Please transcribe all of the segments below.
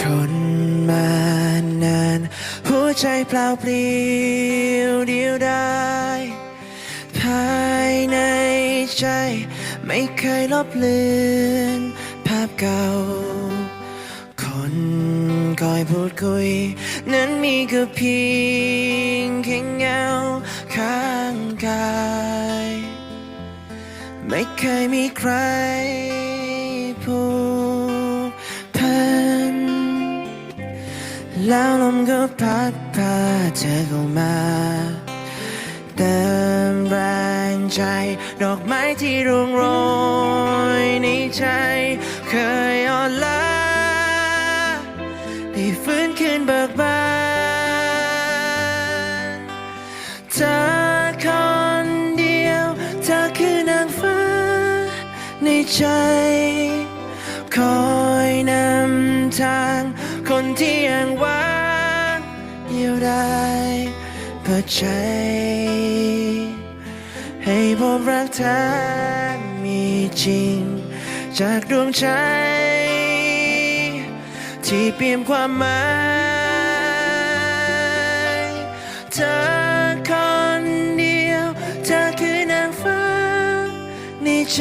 ทนมานาน หัวใจเปล่าเปลี่ยวเดียวดายภายในใจ ไม่เคยลบเลือนภาพเก่า คนคอยพูดคุย นั้นมีก็เพียงแค่เงาข้างกาย ไม่เคยมีใคร แล้วลมก็พัดพาเธอเข้ามาเติมแรงใจดอกไม้ที่ร่วงโรยในใจ เคยอ่อนล้าได้ฟื้นคืนเบิกบานเธอคนเดียว เธอคือนางฟ้า ในใจ คอยนำทาง ที่ยังว่างเดียวได้เปิดใจ ให้พบรักเธอมีจริง จากดวงใจ ที่เปลี่ยนความหมายเธอคนเดียว เธอคือนางฟ้าในใจ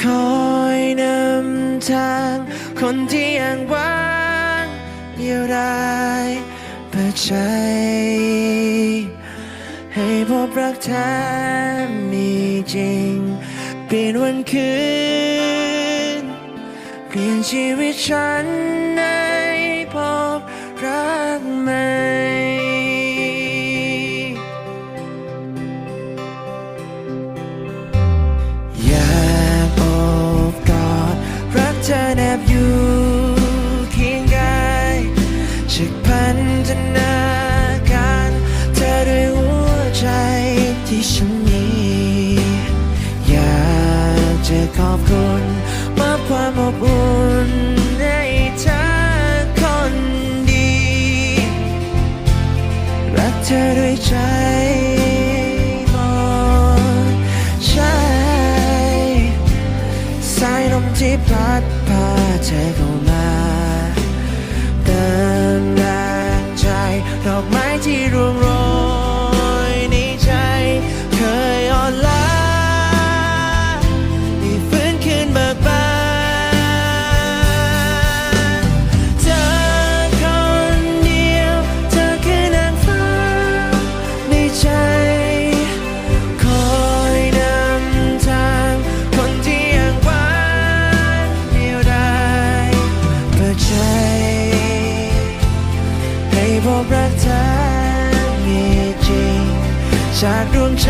คอยนำทาง คนที่ยังว่างเดียวดายเปิดใจ ให้พบรักแท้มีจริง เปลี่ยนวันคืน เปลี่ยนชีวิตฉันให้พบรักใหม่ ฉักพันธนาการเธอด้วยหัวใจที่ฉันมีอยากจะขอบคุณมอบความอบอุ่นให้เธอคนดี รักเธอด้วยใจหมดใจสายลมที่พัดพาเธอ กเธอมีจริงจากดวงใจ